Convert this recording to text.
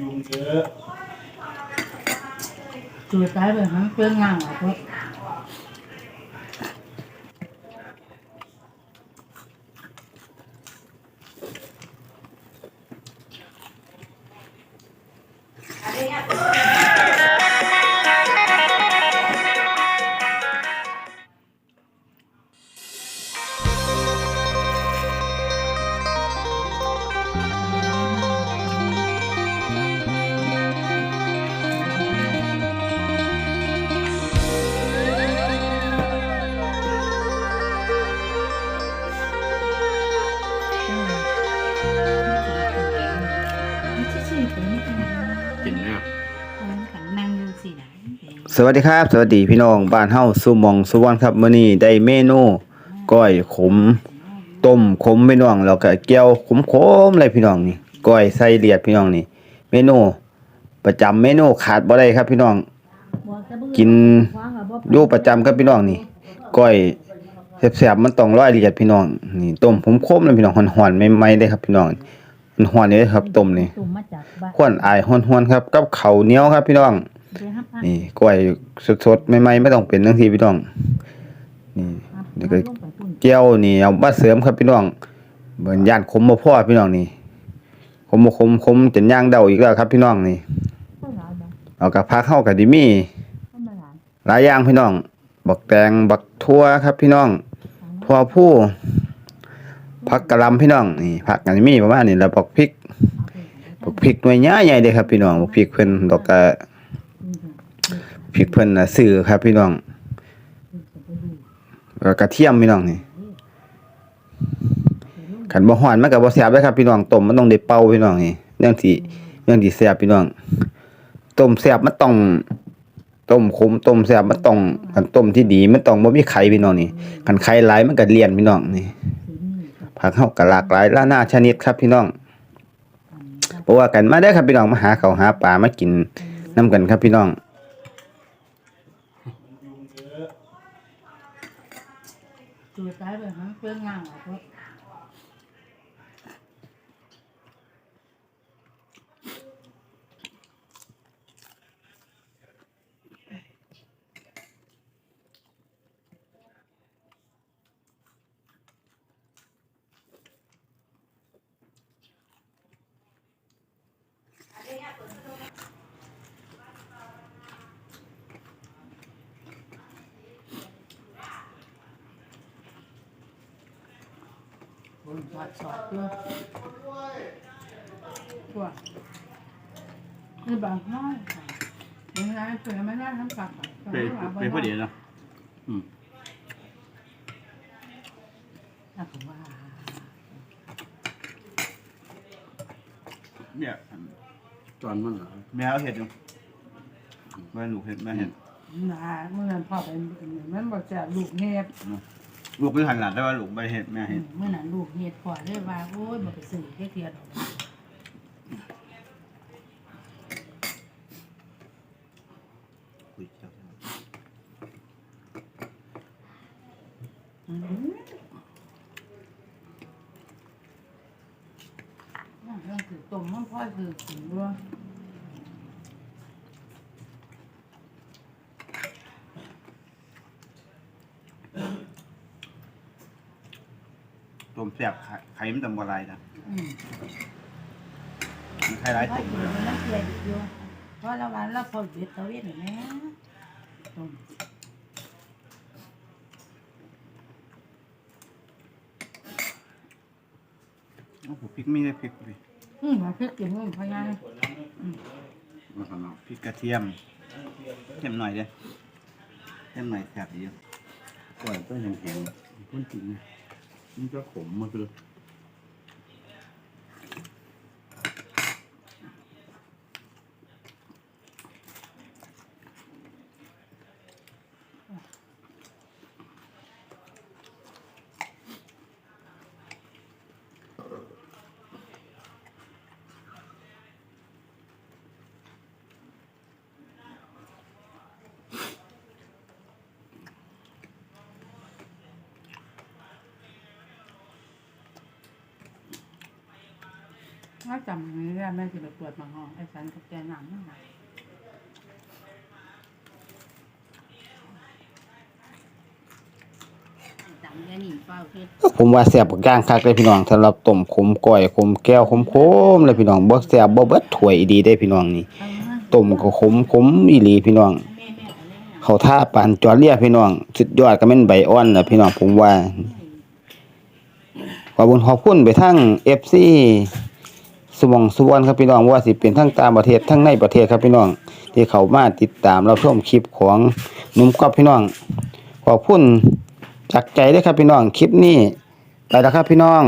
ยุงเยอะ จุดตายแบบนั้นเพื่อนงานอะพวกไม่ สวัสดีครับ สวัสดีพี่น้องบ้านเฮาสุหมองสุวรรณครับมื้อนี้ได้เมนูก้อยขมต้มขมพี่น้องแล้วก็แก้วขมๆเลยพี่น้องนี่ก้อยใส่เลียดพี่น้องนี่ เมนูประจำเมนูขาดบ่ได้ครับพี่น้อง กินอยู่ประจำครับพี่น้องนี่ก้อยแซ่บๆมันต้องร้อยเลียดพี่น้องนี่ต้มขมๆเลยพี่น้องหอนๆใหม่ๆเลยครับพี่น้องมันหอนนี่เลยครับต้มนี่ตุ่มมาจากบ้านควนอายหอนๆครับ กับข้าวเหนียวครับพี่น้องเดี๋ยวครับ นี่กล้วยสดๆใหม่ๆไม่ต้องเป็นทั้งทีพี่น้อง นี่นี่ก็แก้วนี่เอามาเสริมครับพี่น้องเหมือนย่านขมบ่พอพี่น้องนี่ขมบ่ขมขมจนย่างเดาอีกแล้วครับ พี่น้องนี่เอากับผักเข้ากับดิมีหลายอย่างพี่น้อง บักแตงบักทั่วครับ พี่น้องทั่วผู้ผักกะหล่ำพี่น้องนี่ผักกันมีประมาณนี้แล้วบักพริกบักพริกหน่วยใหญ่ๆเด้ครับ พี่น้องบักพริกเพิ่นดอกกะ พริกเพิ่นน่ะซื้อครับ พี่น้องกระเทียมพี่น้องนี่ขันบ่ฮ้อนมันก็บ่แซ่บเด้ครับพี่น้องต้มมันต้องได้เป่าพี่น้องนี่เรื่องที่เรื่องที่แซ่บพี่น้องต้มแซ่บมันต้องต้มขมต้มแซ่บมันต้องคันต้มที่ดีมันต้องบ่มีไข่พี่น้องนี่คันไข่หลายมันก็เลี่ยนพี่น้องนี่ผักเฮาก็หลากหลายหลาหน้าชนิดครับพี่น้องเพราะว่ากันมาเด้ครับพี่น้องมาหาเขาหาปลามากินนํกันครับพี่น้องเยอะ จุดตายเลยฮัมเพื่อนงานอะพวก บนสอดสอดด้วยตัวนี่บางน้อยค่ะยังไงเผื่อไม่ได้ทำกลับอะเป็นเป็นพอดีเนาะอืมถ้าผมว่าเนี่ยตอนมันเหรอแม่เอาเห็ดอยู่แม่หนูเห็ดแม่เห็ดหนาเมื่อนั้นพ่อไปมันบอกจะลูกเห็ด ลูกเป็นหันหลังได้ว่าลูกใบเห็ดแม่เห็ดเมื่อนั้นลูกเห็ดพ่อเลยว่าโอ้ยบอกไปซื้อแค่เทียดอกคุยเจ้าอืมนั่นเรื่องคือต้มมันพ่อคือกินด้วย ต้มแซ่บไข่ไข่มันตำบะไรนะอืมมันไข่ไรพ่อตุ่มกินมันน่าเกลียดอีกอยู่เพราะเราวันเราพอเบ็ดเตาเวียนเห็นไหมต้มโอ้โหพริกมีได้พริกพี่อืมมาพริกกินมันพยายมาขนาดพริกกระเทียมเทียมหน่อยเด้เทียมหน่อยแซ่บดีก่อนก็ยังแข็งพ้นจริง มันจะขมมันคือ ถ้าจำไม่ได้แม่จะไปตรวจบางห้องไอ้สันกับแกน้ำนั่นแหละจำแค่นี้เฝ้าเฮ็ดผมว่าแซ่บกย่างคักเลยพี่น้องสำหรับต้มขมก้อยขมแก้วขมโคมเลยพี่น้องบ่แซ่บบ่เบิดถ้วยอีดีได้พี่น้องนี่เอามาต้มก็ขมขมอีหลีพี่น้อง แม่แม่เอาเลยนะเขาท่าปานจอเลียพี่น้องสุดยอดก็แม่นใบอ่อนน่ะพี่น้องผมว่า ขอบคุณขอบคุณไปทั้ง FC สมองสุวรรณครับพี่น้องว่าสิเป็นทั้งต่างประเทศทั้งในประเทศครับพี่น้อง ที่เขามาติดตามเราชมคลิปของหนุ่มก๊อฟพี่น้อง ขอบคุณจากใจด้วยครับพี่น้องคลิปนี้ไปแล้วครับพี่น้อง